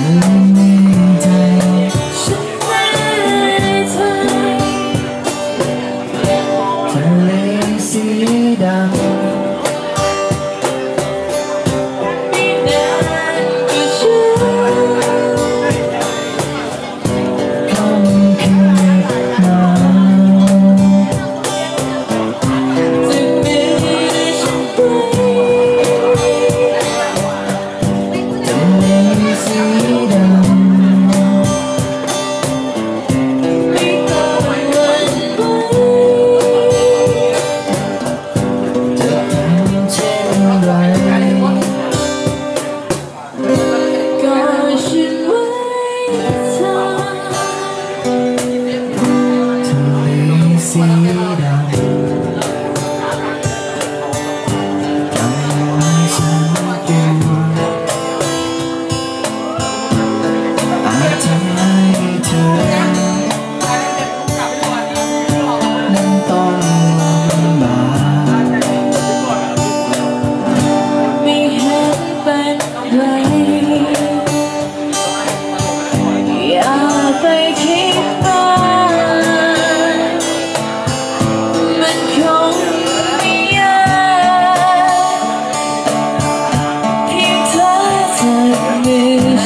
You.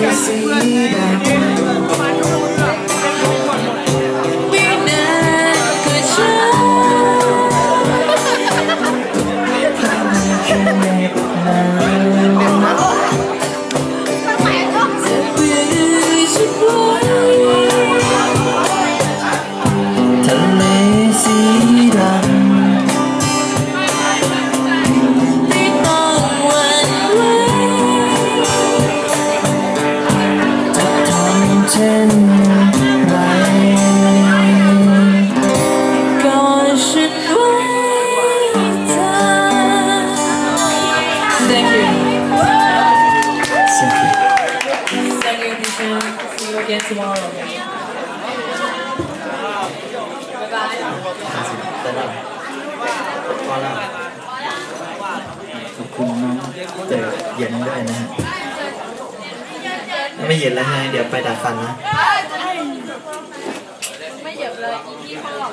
you see that? Yes, mom. b y e b y ขอบคุณน้องเจอเย็นด้วยนะฮะไม่เย็นแล้วฮะเดี๋ยวไปดัดฟันนะไม่เยียบเลยอีที่เขาหลอก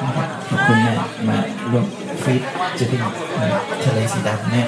ขอบคุณแม่มาร่วมฟิตเจอพี่หนุ่ทะเลสีดำเนี่ย